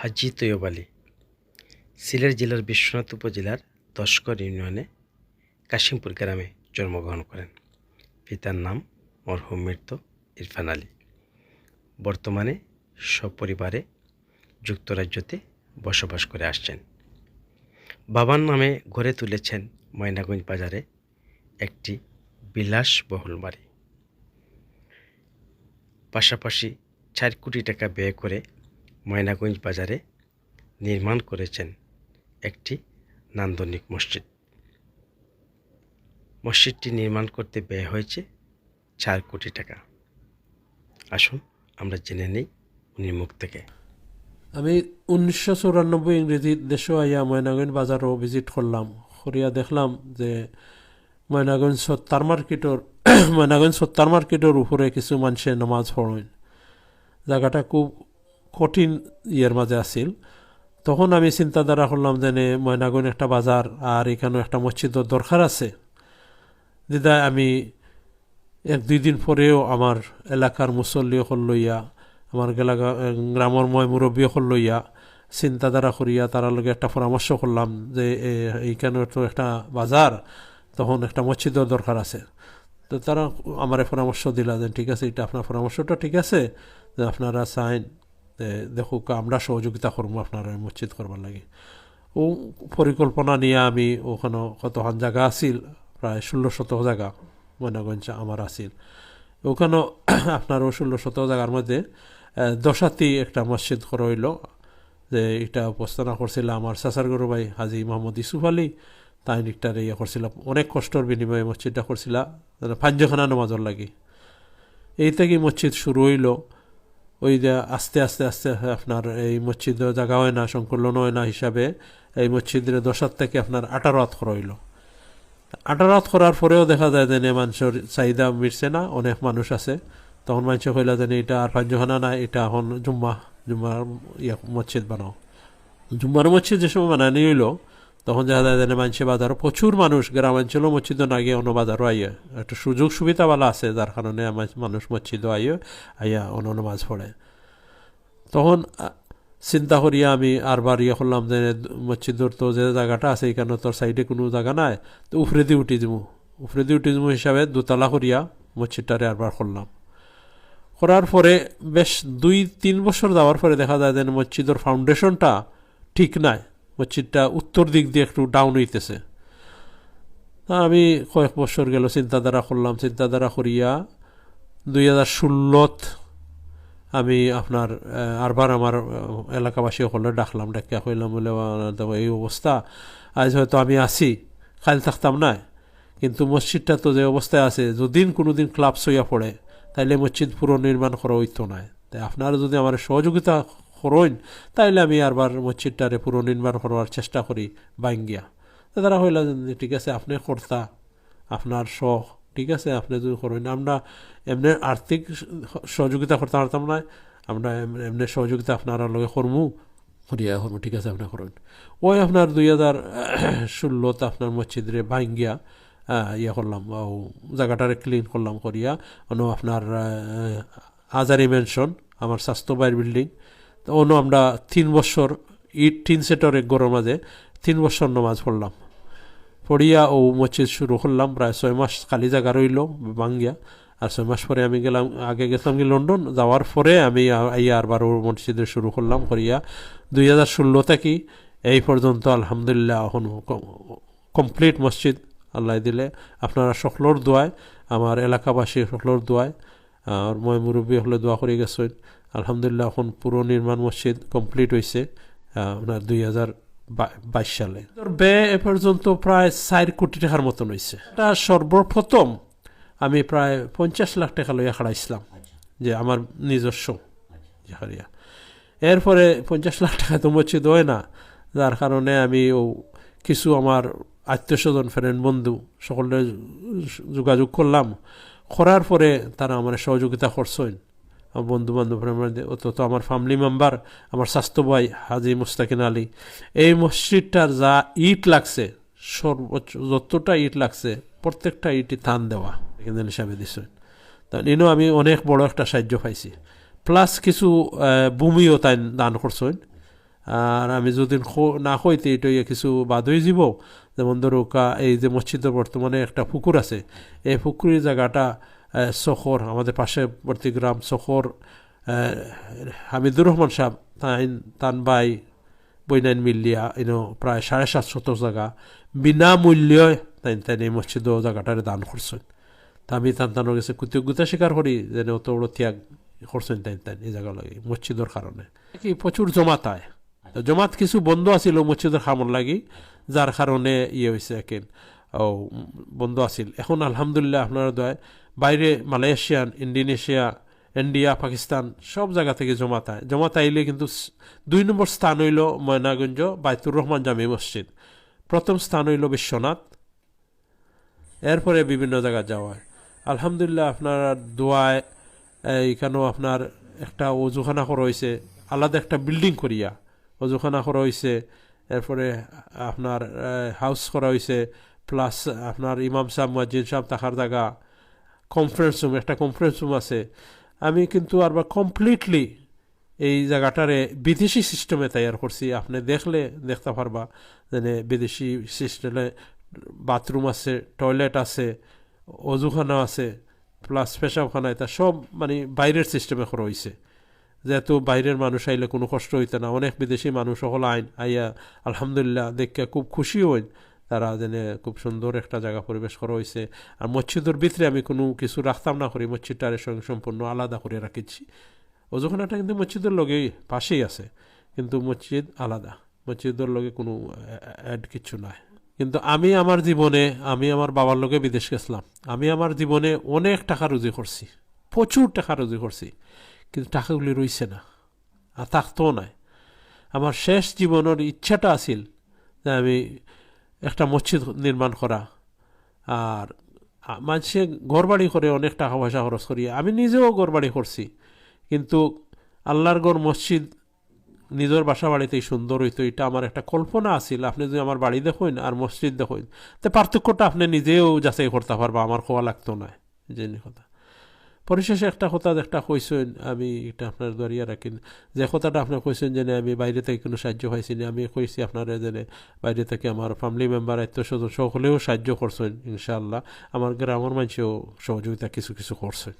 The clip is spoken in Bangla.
হাজি তৈয়ব আলী। সিলেট জেলার বিশ্বনাথ উপজেলার দশকর ইউনিয়নে কাশিমপুর গ্রামে জন্মগ্রহণ করেন। পিতার নাম মরহুম মৃত ইরফান আলী। বর্তমানে সপরিবারে যুক্তরাজ্যতে বসবাস করে আসছেন। বাবার নামে গড়ে তুলেছেন ময়নাগঞ্জ বাজারে একটি বিলাসবহুল বাড়ি। পাশাপাশি চার কোটি টাকা ব্যয় করে ময়নাগঞ্জ বাজারে নির্মাণ করেছেন একটি নান্দনিক মসজিদ। মসজিদটি নির্মাণ করতে ব্যয় হয়েছে চার কোটি টাকা। আসুন আমরা জেনে নিই উনি মুখ থেকে। আমি উনিশশো চৌরানব্বই ইংরেজি দেশও আইয়া ময়নাগঞ্জ বাজারও ভিজিট করলাম। করিয়া দেখলাম যে ময়নাগঞ্জ সত্তার মার্কেটর ময়নাগঞ্জ সত্তার মার্কেটের উপরে কিছু মানুষে নামাজ পড়েন। জায়গাটা খুব কঠিন ইয়ের মাঝে আছিল। তখন আমি চিন্তাধারা করলাম যে নে, ময়নাগঞ্জ একটা বাজার আর এখানেও একটা মসজিদের দরকার আছে। দিদা আমি এক দুই দিন পরেও আমার এলাকার মুসল্লি হল লইয়া আমার গেলাগা গ্রামের ময় মুরব্বী হল লইয়া চিন্তাধারা করিয়া তারা লগে একটা পরামর্শ করলাম যে এইখানে তো একটা বাজার তখন একটা মসজিদের দরকার আছে। তো তারা আমার পরামর্শ দিলা যে ঠিক আছে এটা আপনার পরামর্শটা ঠিক আছে যে আপনারা চাইন যে দেখুক আমরা সহযোগিতা করব আপনারা মসজিদ করবার লাগে। ও পরিকল্পনা নিয়ে আমি ওখানে কতখান জায়গা আছিল, প্রায় ষোলো শত জায়গা ময়নাগঞ্জ আমার আছিল। ওখানেও আপনারও ষোলো শত জায়গার মধ্যে দশাতি একটা মসজিদ করা হইল যে এটা উপস্থাপনা করছিল আমার চাচার গরু ভাই হাজি মোহাম্মদ ইসুফ আলী। তাই একটা ইয়ে করছিল, অনেক কষ্টর বিনিময়ে মসজিদটা করছিল পাঞ্জখানা নমাজর লাগে। এই থেকে মসজিদ শুরু হইল। ওই যে আস্তে আস্তে আস্তে আপনার এই মসজিদ জায়গা হয় না, সংকলন হয় না হিসাবে এই মসজিদের দশার থেকে আপনার আঠারো হাত করা হইল আঠারো হাত করার পরেও দেখা যায় যে মানুষের চাহিদা মিটছে না, অনেক মানুষ আছে। তখন মানুষ কইলা যে এটা আর পাঞ্জখানা না এটা এখন জুম্মা জুম্মার ইয়া মসজিদ বানাও। জুম্মার মসজিদ যে সময় বানানি হইল তখন দেখা যায় যে মানুষে বাজারও প্রচুর মানুষ গ্রামাঞ্চলও মসজিদও না গিয়ে অন্য বাজারও আইয়ে। একটা সুযোগ সুবিধাওয়ালা আছে, যার কারণে মানুষ মসজিদও আইয়ে, আইয়া অন্য নামাজ পড়ে। তখন চিন্তা করিয়া আমি আরবার ইয়ে করলাম যে, মসজিদর তো যে জায়গাটা আছে, এখানে তোর সাইডে কোনো জায়গা নাই, তো উফরে দিয়ে উঠি যাব উফরে দিয়ে উঠি যাব হিসাবে দোতলা করিয়া মসজিদটারে আরবার করলাম। করার পরে বেশ দুই তিন বছর যাওয়ার পরে দেখা যায় যে মসজিদর ফাউন্ডেশনটা ঠিক নাই। মসজিদটা উত্তর দিক দিয়ে একটু ডাউন হইতেছে। আমি কয়েক বছর গেল চিন্তাধারা করলাম চিন্তাধারা করিয়া দুই হাজার ষোলোত আমি আপনার আরবার আমার এলাকাবাসী সকলে ডাকলাম ডাকিয়া কইলাম বলে "আহ, এই অবস্থা। আজ হয়তো আমি আছি কাল থাকতাম না। কিন্তু মসজিদটা তো যে অবস্থায় আছে যদিন কোনো দিন ক্লাবস হইয়া পড়ে তাইলে মসজিদ পুরো নির্মাণ করা হইতো না। তাই আপনারা যদি আমার সহযোগিতা করেন তাইলে আমি আরবার মসজিদটারে পুরো নির্মাণ করবার চেষ্টা করি বাইঙ্গিয়া তারা হইলা ঠিক আছে, আপনি কর্তা, আপনার শখ, ঠিক আছে, আপনি যদি করেন। আমরা এমনি আর্থিক সহযোগিতা করতে পারতাম না, আমরা এম- এমনি সহযোগিতা আপনারা লগে করমু, করিয়া করমু, ঠিক আছে, আপনি করেন। ওই আপনার দুই হাজার ষোলোতে আপনার মসজিদরে ভাঙ্গিয়া ইয়ে করলাম, ও, জায়গাটারে ক্লিন করলাম, করিয়া, অন্য আপনার আজারি মেনশন আমার স্বাস্থ্য বাইর বিল্ডিং অন্য আমরা তিন বছর ইট তিন সেটর গরম মাঝে তিন বছর নমাজ পড়লাম। পড়িয়া ও মসজিদ শুরু করলাম, প্রায় ছয় মাস খালি জায়গা রইল বাঙ্গিয়া আর ছয় মাস পরে আমি গেলাম, আগে গেছিলাম কি লন্ডন, যাওয়ার পরে আমি আইয়া আরবার মসজিদে শুরু করলাম, করিয়া দুই হাজার ষোলো থেকে এই পর্যন্ত আলহামদুলিল্লাহ এখন কমপ্লিট মসজিদ আল্লাহ দিলে। আপনারা সকলোর দোয়ায়, আমার এলাকাবাসী সকলোর দোয়ায়, আর মই মুরব্বী হলে দোয়া করে গেছেন। আলহামদুলিল্লাহ এখন পুরো নির্মাণ মসজিদ কমপ্লিট হয়েছে আপনার দুই হাজার বাইশ সালে। ব্যয় এ পর্যন্ত প্রায় চার কোটি টাকার মতন হয়েছে এটা সর্বপ্রথম আমি প্রায় পঞ্চাশ লাখ টাকা লইয়া খাড়াইছিলাম যে আমার নিজস্ব যে হারিয়া এরপরে পঞ্চাশ লাখ টাকা তো মসজিদ হয় না যার কারণে আমি ও কিছু আমার আত্মীয় স্বজন ফ্রেন্ড বন্ধু সকলে যোগাযোগ করলাম। করার পরে তারা আমার সহযোগিতা করছেন। আমার বন্ধু বান্ধবের মধ্যে অত আমার ফ্যামিলি মেম্বার আমার স্বাস্থ্য ভাই হাজি মুস্তাকিন আলী। এই মসজিদটার যা ইট লাগছে, সর্বোচ্চ যতটা ইট লাগছে, প্রত্যেকটা ইটই থান দেওয়া, এখানে হিসাবে দিচ্ছেন তা এনেও আমি অনেক বড় একটা সাহায্য পাইছি। প্লাস কিছু ভূমিও তাই দান করছেন। আর আমি যদি না হইতে এটা ইয়ে কিছু বাদ হয়ে যাব যেমন ধরো এই যে মসজিদের বর্তমানে একটা পুকুর আছে, এই পুকুরের জায়গাটা আহ, আমাদের পাশেবর্তী গ্রাম আহ, হামিদুর রহমান সাহেব তাইন তান বাই বৈনাইন মিলিয়া ইনো প্রায় সাড়ে সাতশত জায়গা বিনামূল্যে তাই তাই এই মসজিদ জায়গাটারে দান করছেন তা আমি তান তানোর কাছে কৃতজ্ঞতা স্বীকার করি যেন অত বড় ত্যাগ করছেন তাই তাই এই জায়গা লাগে মসজিদের কারণে কি প্রচুর জমাত আয় জমাত কিছু বন্ধ আছিল মসজিদের খামর লাগি যার কারণে ইয়ে হয়েছে একেন। ও বন্ধ আছিল। এখন আলহামদুলিল্লাহ আপনার দয় বাইরে মালয়েশিয়ান ইন্ডোনেশিয়া ইন্ডিয়া, পাকিস্তান সব জায়গা থেকে জমাত আয়। জমাত আইলে কিন্তু দুই নম্বর স্থান হইল ময়নাগঞ্জ বাইতুর রহমান জামি মসজিদ। প্রথম স্থান হইল বিশ্বনাথ। এরপরে বিভিন্ন জায়গা যাওয়া হয়। আলহামদুলিল্লাহ আপনার দোয়ায় এইখানেও আপনার একটা অজুখানা করা হয়েছে আলাদা একটা বিল্ডিং করিয়া অজুখানা করা হয়েছে এরপরে আপনার হাউস করা হয়েছে প্লাস আপনার ইমাম সাহেব, মসজিদ সাহেব থাকার জায়গা কনফারেন্স রুম একটা কনফারেন্স রুম আছে। আমি কিন্তু আবার কমপ্লিটলি এই জায়গাটারে বিদেশি সিস্টেমে তৈরি করছি। আপনি দেখলে দেখতে পারবা যেনে বিদেশি সিস্টেমে বাথরুম আছে টয়লেট আছে অজুখানা আছে প্লাস পেশাবখানা, এটা সব মানে বাইরের সিস্টেমে করা হয়েছে যেহেতু বাইরের মানুষ আইলে কোনো কষ্ট হইতে না। অনেক বিদেশি মানুষ সকল আইন, আইয়া আলহামদুলিল্লাহ দেখে খুব খুশি হইন। তারা যেনে খুব সুন্দর একটা জায়গা পরিবেশ করা হয়েছে আর মসজিদের ভিতরে আমি কোনো কিছু রাখতাম না করি, মসজিদটারে সঙ্গে সম্পূর্ণ আলাদা করে রাখিছি। অজুখানাটা কিন্তু মসজিদের লগেই পাশেই আছে, কিন্তু মসজিদ আলাদা। মসজিদের লগে কোনো অ্যাড কিছু নাই। কিন্তু আমি আমার জীবনে, আমি আমার বাবার লগে বিদেশ গেছিলাম। আমি আমার জীবনে অনেক টাকা রুজি করছি, প্রচুর টাকা রুজি করছি, কিন্তু টাকাগুলি রইছে না, আর থাকতেও নাই। আমার শেষ জীবনের ইচ্ছাটা আছিল যে আমি একটা মসজিদ নির্মাণ করা। আর মানুষে ঘরবাড়ি করে অনেক টাকা পয়সা খরচ করি। আমি নিজেও ঘরবাড়ি করছি। কিন্তু আল্লাহর গড় মসজিদ নিজের বাসা বাড়িতেই সুন্দর হইতো, এটা আমার একটা কল্পনা আছিল। আপনি যদি আমার বাড়ি দেখুন আর মসজিদ দেখুন, তো পার্থক্যটা আপনি নিজেও যাচাই করতে পারবা, আমার খোয়া লাগতো না, জেনে কথা। পরিশেষে একটা কথা, একটা কইছেন, আমি এটা আপনার দরিয়া রাখিন। যে কথাটা আপনার কইছেন যে আমি বাইরে থেকে কোনো সাহায্য পাইছি না, আমি কইছি আপনারা যে বাইরে থেকে আমার ফ্যামিলি মেম্বার আত্মীয় স্বজন সকলেও সাহায্য করছেন, ইনশাআল্লাহ। আমার গ্রামের মানুষেও সহযোগিতা কিছু কিছু করছেন।